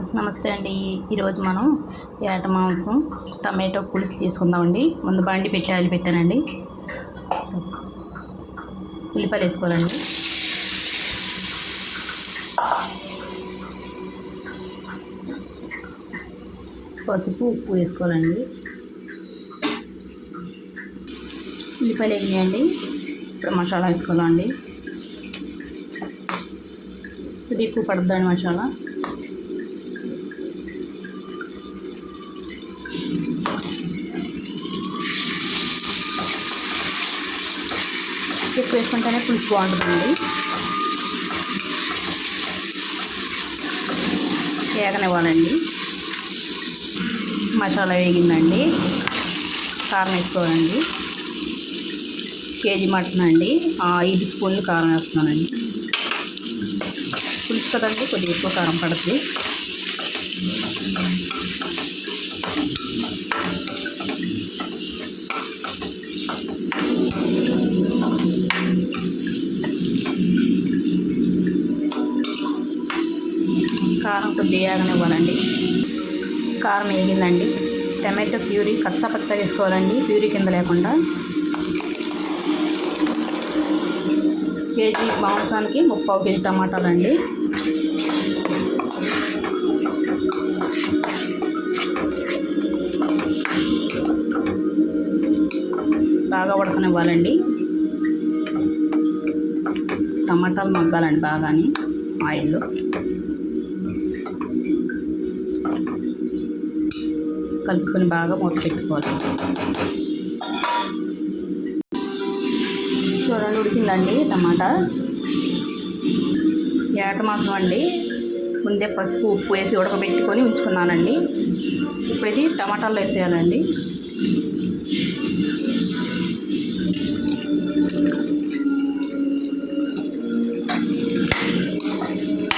నమస్తే అండి. ఈరోజు మనం ఏట మాంసం టమాటో పులుసు తీసుకుందామండి. ముందు బండి పెట్టి ఆయిల్ పెట్టానండి. ఉల్లిపాయలు వేసుకోవాలండి. పసుపు ఉప్పు వేసుకోవాలండి. ఉల్లిపాయలు వేయండి. ఇప్పుడు మసాలా వేసుకోవాలండి. ఇది ఎక్కువ పడుతుందండి మసాలా. ఎక్కువ వేసుకుంటేనే పులుసు బాగుంటుందండి. వేగనివ్వాలండి మసాలా వేగిందండి. కారం వేసుకోవాలండి. కేజీ మటన్ అండి. ఆ, ఐదు స్పూన్లు కారం వేస్తున్నానండి. పులుసు కదండి కొద్దిగా ఎక్కువ కారం పడుతుంది. కారం కొద్దిగా వేగనివ్వాలండి కారం వేగిందండి. టమాటో ప్యూరీ కచ్చా పచ్చగా వేసుకోవాలండి. ప్యూరీ కింద లేకుండా. కేజీ మాంసానికి ముప్పావు కేజీ టమాటాలండి. బాగా ఉడకనివ్వాలండి. టమాటాలు మగ్గాలండి బాగాని. ఆయిల్లో. కలుపుకొని బాగా మూత పెట్టుకోవాలి. చూడండి ఉడికిందండి టమాటా. ఏట మాసం అండి. ముందే పసుపు ఉప్పు వేసి ఉడకబెట్టుకొని ఉంచుకున్నానండి. ఇప్పుడు ఇది టమాటాలు వేసేయాలండి.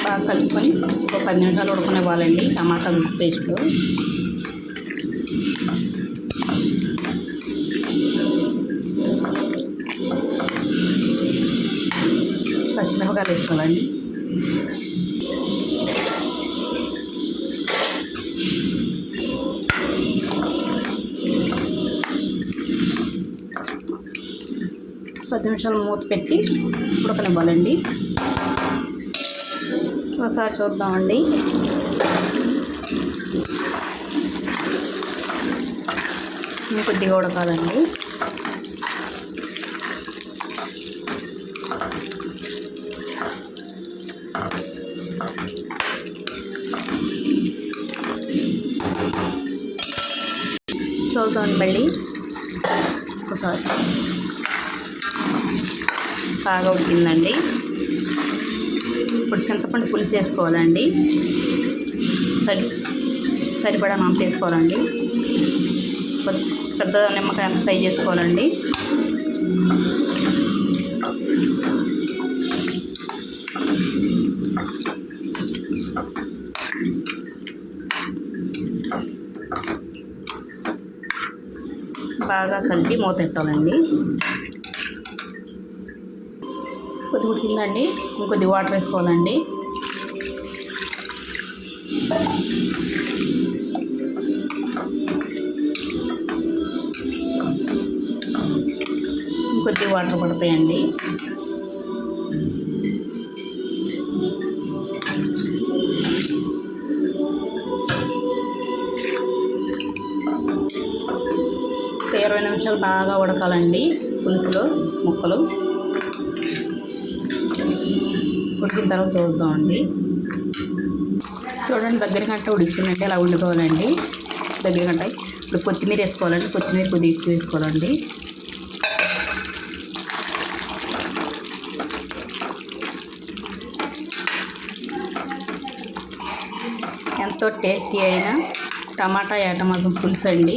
బాగా కలుపుకొని ఒక పది నిమిషాలు ఉడకనివ్వాలండి టమాటా పేస్ట్లో పచ్చిమిరపకాయలు వేసుకోవాలండి పది నిమిషాలు మూత పెట్టి ఉడకనివ్వాలండి. ఒకసారి చూద్దామండి. కొద్దిగా ఉడకాలండి. చూద్దాం మళ్ళీ. ఒకసారి. బాగా ఉడికిందండి. ఇప్పుడు చింతపండు పులుసు వేసుకోవాలండి సరి సరిపడా నాంపు వేసుకోవాలండి కొద్ది- పెద్ద నిమ్మకాయ సైజ్ చేసుకోవాలండి. బాగా కలిపి మూత పెట్టాలండి. కొద్ది ఉడికిందండి. ఇంకొద్ది వాటర్ వేసుకోవాలండి. ఇంకొద్ది వాటర్ పడతాయండి. ఇరవై నిమిషాలు బాగా ఉడకాలండి పులుసులో ముక్కలు. ఉడికిన తర్వాత చూద్దామండి. చూడండి దగ్గర గంట ఉడికిందంటే అలా వండుకోవాలండి దగ్గర గంట ఇప్పుడు కొత్తిమీర వేసుకోవాలండి కొత్తిమీర కొద్దిగా ఎక్కువ వేసుకోవాలండి. ఎంతో టేస్టీ అయిన టమాటా ఏటమాసం పులుసు అండి